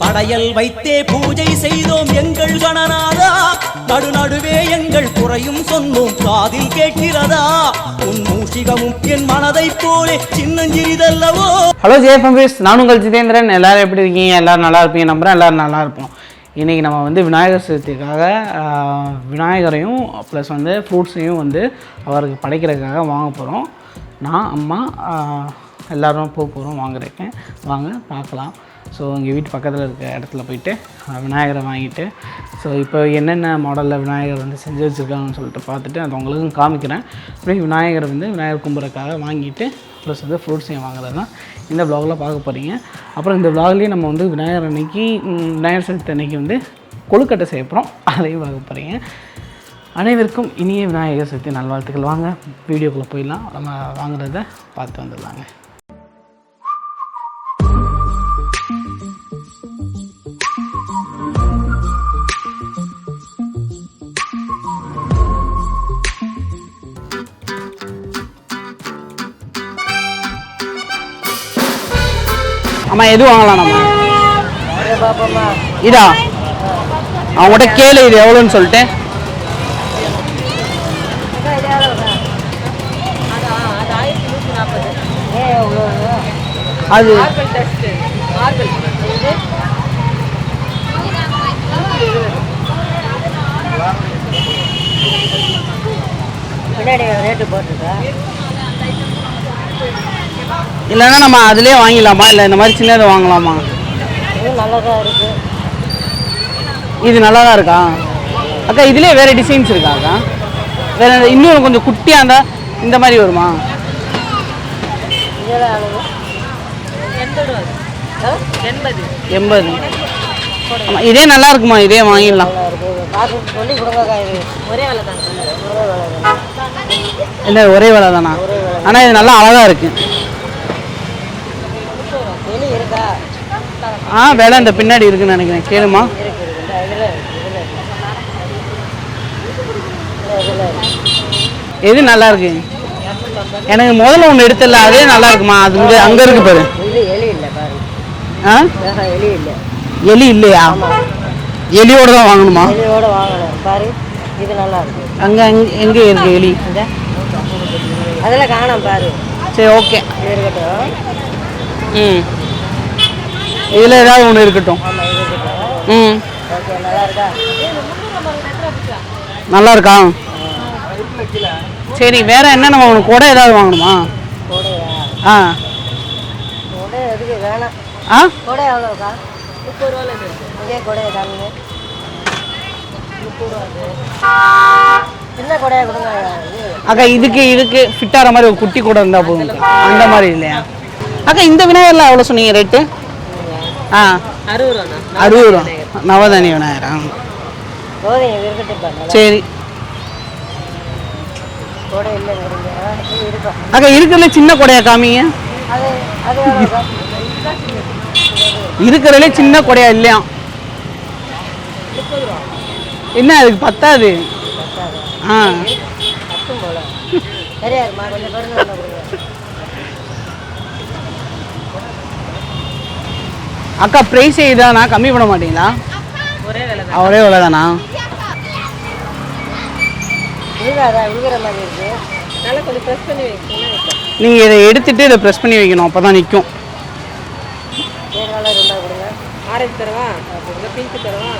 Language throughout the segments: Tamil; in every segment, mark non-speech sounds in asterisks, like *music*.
படையல் வைத்தே பூஜை செய்தோம் எங்கள் கணநாதா. நடுநடுவே எங்கள் குறையும் சொன்னோம் காதில் கேட்கிறதா? உன் மூஷிகமும் என் மனதை போலே சின்னஞ்சிறிதல்லவோ? ஹலோ ஜேஎஃப்எம் ஃபேஸ் நான் உங்கள் ஜிதேந்திரன். எல்லாரும் எப்படி இருக்கீங்க? எல்லாரும் நல்லா இருப்பீங்க நம்புறேன். எல்லாரும் நல்லா இருப்போம். இன்றைக்கி நம்ம வந்து விநாயகர் சதுர்த்திக்காக விநாயகரையும் ப்ளஸ் வந்து ஃப்ரூட்ஸையும் வந்து அவருக்கு படைக்கிறதுக்காக வாங்க போகிறோம் நான் அம்மா எல்லோரும் எல்லாரும் போக போகிறோம் வாங்குறேன் வாங்க பார்க்கலாம். ஸோ எங்கள் வீட்டு பக்கத்தில் இருக்க இடத்துல போயிட்டு விநாயகரை வாங்கிட்டு ஸோ இப்போ என்னென்ன மாடலில் விநாயகர் வந்து செஞ்சு வச்சுருக்காங்கன்னு சொல்லிட்டு பார்த்துட்டு அது உங்களுக்கும் காமிக்கிறேன். அப்படியே விநாயகரை வந்து விநாயகர் கும்புறதுக்காக வாங்கிட்டு ப்ளஸ் வந்து ஃப்ரூட்ஸையும் வாங்குறது தான் இந்த விலாகில் பார்க்க போகிறீங்க அப்புறம் இந்த வ்ளாக்லேயே நம்ம வந்து விநாயகர் அன்னைக்கு விநாயகர் சதுர்த்தி அன்னைக்கு வந்து கொழுக்கட்டை செய்ய போகிறோம் அதையும் பார்க்க போகிறீங்க அனைவருக்கும் இனிய விநாயகர் சதுர்த்தி நல்வாழ்த்துக்கள். வாங்க வீடியோக்குள்ளே போயிடலாம். நம்ம வாங்குறத பார்த்து வந்துடலாங்க. அம்மா எது வாங்கலாம் நம்ம இதா? அவங்ககிட்ட கேளு இது எவ்வளோன்னு சொல்லிட்டு. அது. பின்னாடி ரேட்டு போட்டுருக்கா? இல்லைன்னா நம்ம அதுலேயே வாங்கிடலாமா? இல்லை இந்த மாதிரி சின்னது வாங்கலாமா? இது நல்லதாக இருக்கு. இது நல்லா தான் இருக்கா? அக்கா இதுலேயே வேறு டிசைன்ஸ் இருக்கா அக்கா? வேறு இன்னும் கொஞ்சம் குட்டியாக இருந்தால் இந்த மாதிரி வருமா? எண்பது இதே நல்லா இருக்குமா? இதே வாங்கிடலாம். இல்லை ஒரே விலை தானா? ஆனால் இது நல்லா அழகாக இருக்குது வெளி இருக்கா ஆ விலை இந்த பின்னாடி இருக்குன்னு நினைக்கிறேன். கேளுமா. எது நல்லா இருக்கு? எனக்கு முதல்ல ஒன்று எடுத்துல அதே நல்லா இருக்குமா? அது இங்கே அங்கே இருக்கு பாரு. ஆ? எலி இல்லை எலி இல்லையா? எலியோட தான் வாங்கணுமா? எலியோட வாங்கணும் பாரு இது நல்லா இருக்கு அங்கே எங்கே இருக்கு எலி? இந்த அதில் காணோம் பாரு. சரி ஓகே. ம். இதில் ஏதாவது ஒன்று இருக்கட்டும். ம். நல்லா இருக்கா? சரி வேற என்னென்ன வாங்கணும் கொடை ஏதாவது வாங்கணுமா? ஆ. ஆ? அக்கா இதுக்கு இதுக்கு ஃபிட்டாகிற மாதிரி ஒரு குட்டி கூட இருந்தால் போதும். அந்த மாதிரி இல்லையா? அக்கா இந்த விநாயகர்லாம் எவ்வளோ சொன்னீங்க ரேட்டு ஆ. அறுபது ரூபா அறுபது ரூபா. நவதானி விநாயகரா சரி. அக்கா இருக்கிறதுல சின்ன கொடையா காமிங்க? இருக்கிறதுலே சின்ன கொடையா இல்லையா? என்ன அதுக்கு பத்தாது? ஆ பத்தும் போல சரியாருமா கொஞ்சம் பிறந்து ஒன்று கொடுங்க அக்கா ப்ரைஸ் இதானா கம்மி பண்ண மாட்டீங்களா? ஒரே வேலை தானா? நீங்கள் இதை எடுத்துட்டு இதை ப்ரெஸ் பண்ணி வைக்கணும். அப்போ தான் நிற்கும் ஆரஞ்சு தரவா? பிங்க் தரவா?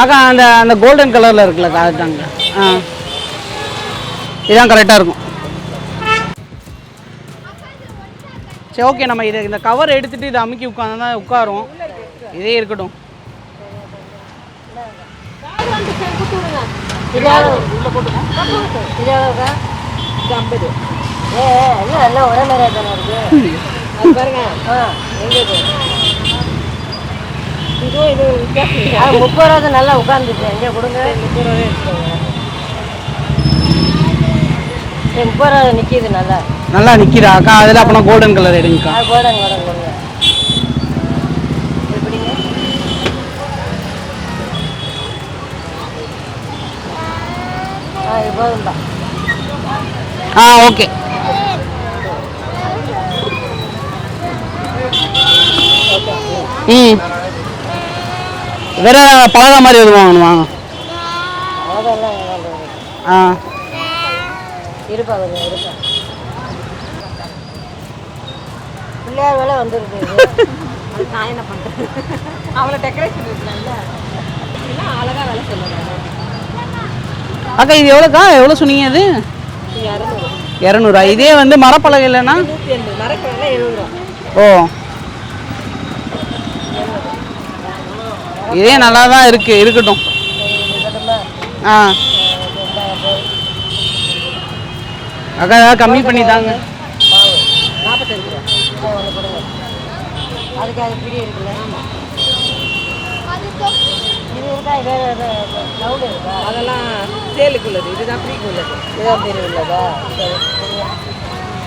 அக்கா அந்த அந்த கோல்டன் கலரில் இருக்குல்லக்கா அதுதாங்க ஆ. இதான் கரெக்டாக இருக்கும் சரி ஓகே நம்ம இதை இந்த கவர் எடுத்துகிட்டு இதை அமுக்கி உட்காந்து தான் உட்காரும் இதே இருக்கட்டும் ஏ ஒரே தானே இது இது முப்பது ரூபா நல்லா உட்காந்துச்சு எங்கே கொடுங்க முப்பது ரூபாய் ரூபா நிற்கிது நல்லா. நல்லா நிற்கிறா அக்கா அதில் அப்போனா கோல்டன் கலர் எடுங்கக்கா. கொடுங்க எப்படிங்க? ஆ போதும்பா. ஆ ஓகே. ம். வேற பழகா மாதிரி எதுவும் வாங்கணுமா. ஆ. இருப்பா கொஞ்சம் இருப்பா. பிள்ளையார் வேலை வந்துருக்கு *laughs* நான் என்ன பண்ணுறேன் அவளை டெக்கரேஷன் இருக்கலாம்ல இல்லை அழகாக வேலை சொல்லுங்கள் அக்கா இது எவ்வளோக்கா எவ்வளோ சொன்னீங்க அது? இரநூறு. இரநூறா இதே வந்து மரப்பலகை இல்லைன்னா? ஓ. இதே நல்லா தான் இருக்கு இருக்கட்டும். ஆ. அக்கா ஏதாவது கம்மி பண்ணி தாங்க. நாற்பத்தஞ்சு ரூபா அதுக்கு அது பிடி இருக்குல்ல இது இருக்கா வேறு லவுடு இருக்கா அதெல்லாம் சேலுக்குள்ளது இதுதான் ஃப்ரீக்கு உள்ளது இதுதான் ஃப்ரீ உள்ளதா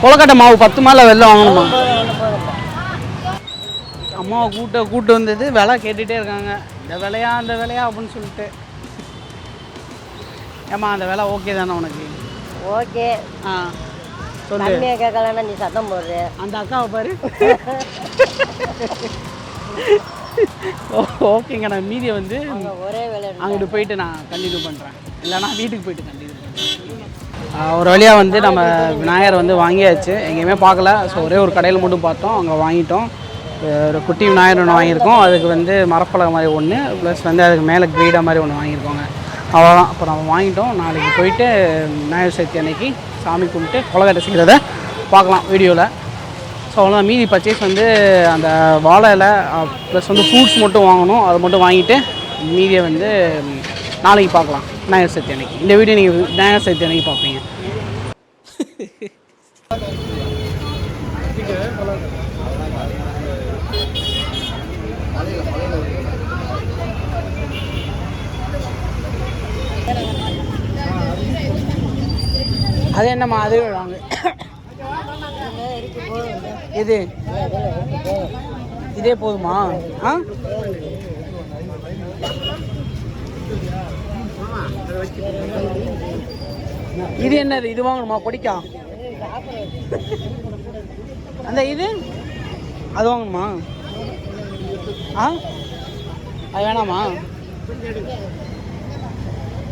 கொலக்கட்டை மாவு பத்து மாலை வெளில வாங்கணுமா? அம்மாவை கூட்ட கூட்டு வந்தது விலை கேட்டுகிட்டே இருக்காங்க. இந்த விலையா அந்த விலையா அப்படின்னு சொல்லிட்டு. ஏம்மா அந்த விலை ஓகே தானே உனக்கு? ஓகே. ஆ சொல்லு. கம்மியாக கேட்கலன்னா நீ சத்தம் போடுற. அந்த அக்காவை பாரு. *laughs* ஓகேங்க நான் மீதியை வந்து ஒரே வேலை அங்கிட்டு போயிட்டு நான் கண்டினியூ பண்ணுறேன் இல்லைனா வீட்டுக்கு போயிட்டு கண்டினியூ பண்ணுறேன் ஒரு வழியாக வந்து நம்ம விநாயகர் வந்து வாங்கியாச்சு. எங்கேயுமே பார்க்கல. ஸோ ஒரே ஒரு கடையில் மட்டும் பார்த்தோம். அங்கே வாங்கிட்டோம். ஒரு குட்டி விநாயகர் ஒன்று வாங்கியிருக்கோம். அதுக்கு வந்து மரப்பலகை மாதிரி ஒன்று ப்ளஸ் வந்து அதுக்கு மேலே கிரீடா மாதிரி ஒன்று வாங்கியிருக்கோங்க. அவ்வளோதான் இப்போ நம்ம வாங்கிட்டோம். நாளைக்கு போயிட்டு விநாயகர் சதுர்த்தி அன்னைக்கு சாமி கும்பிட்டு கொலக்கட்டை செய்கிறத பார்க்கலாம் வீடியோவில் ஸோ அவ்வளோதான் மீதி பர்ச்சேஸ் வந்து அந்த வாழை இலை ப்ளஸ் வந்து ஃப்ரூட்ஸ் மட்டும் வாங்கணும். அதை மட்டும் வாங்கிட்டு மீதியை வந்து நாளைக்கு பார்க்கலாம். விநாயகர் சதுர்த்தி அன்னைக்கு. இந்த வீடியோ நீங்கள் விநாயகர் சதுர்த்தி அன்னைக்கு பார்ப்பீங்க. *laughs* அது என்னம்மா அது வாங்க இது இதே போதுமா? ஆ? இது என்னது? இது வாங்கணுமா? கொடிக்கா? அந்த இது? அது வாங்கணுமா? ஆ? அது வேணாமா?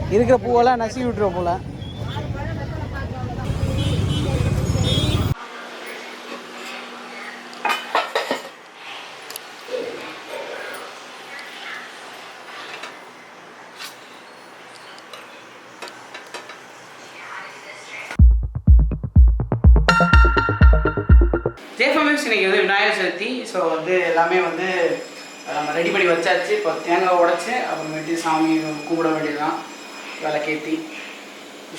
இருக்கிற பூவெல்லாம் நசுக்கி விட்டுருவோம் போல. இன்னைக்கு வந்து விநாயகர் சதுர்த்தி ஸோ வந்து எல்லாமே வந்து நம்ம ரெடி பண்ணி வச்சாச்சு. இப்போ தேங்காய் உடைச்சு அப்புறமேட்டு சாமி கும்பிட வேண்டியதுதான் விளக்கேற்றி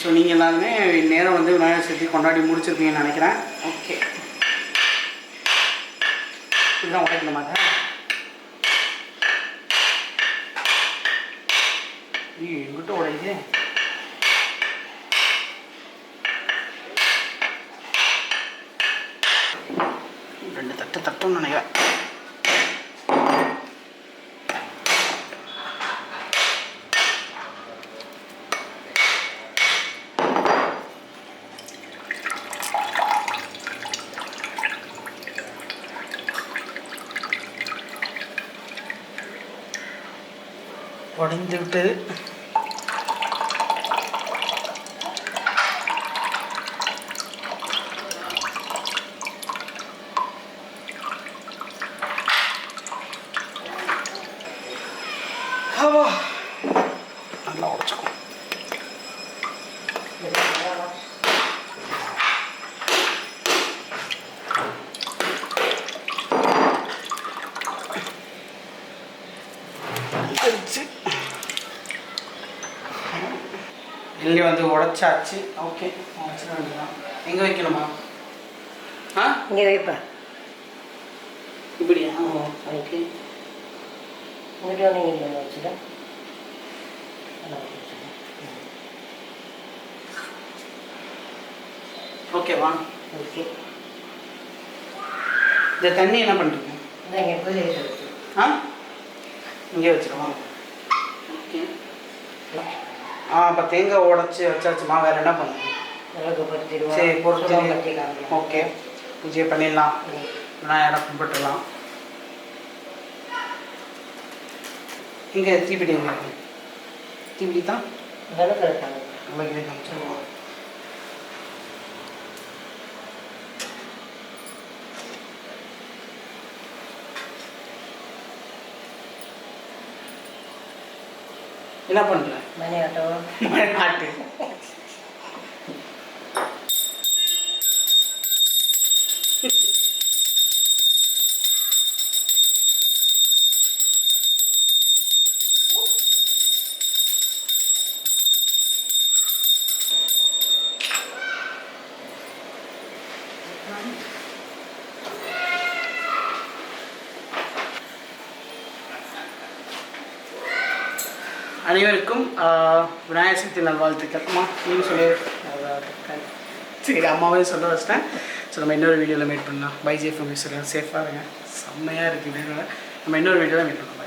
ஸோ நீங்கள் எல்லாருமே நேரம் வந்து விநாயகர் சதுர்த்தி கொண்டாடி முடிச்சிருப்பீங்கன்னு நினைக்கிறேன். ஓகே. இதுதான் உடைக்கணுமா? ஐயோ எங்கிட்ட உடையுது ரெண்டு தட்டு தட்டும்னு நினைக்கிறேன். உடைந்து இங்கே வந்து உடைச்சாச்சு. ஓகே உடச்சிட வேண்டியதான் எங்கே வைக்கணுமா? ஆ? இங்கே வைப்பா. இப்படியா? ஓகே இங்கே வச்சுக்க. ஓகேவா? ஓகே. இந்த தண்ணி என்ன பண்ணுறீங்க ஆ? இங்கே வச்சிருவோம் ஓகே. ஆ அப்போ தேங்காய் உடச்சி வச்சாச்சுமா வேறு என்ன பண்ணுங்க விளக்கு சரி பொறுத்து ஓகே. பூஜை பண்ணிடலாம். விநாயகரை கும்பிட்டுலாம் இங்கே தீப்பிடி தீப்பிடி தான்? விளக்கு இருக்காங்க. நம்ம இங்கே காமிச்சிருவோம். என்ன பண்ற மணி ஆட்டம் நாட்டு அனைவருக்கும் விநாயகர் சக்தி நல்வாழ்த்துக்கள். அம்மா நீங்கள் சொல்லி. சரி அம்மாவே சொல்ல வச்சிட்டேன். ஸோ நம்ம இன்னொரு வீடியோவில் மீட் பண்ணலாம். பை ஜே சேஃபாக இருங்க. செம்மையாக இருக்குது நம்ம இன்னொரு வீடியோவில் மீட் பண்ணலாம்.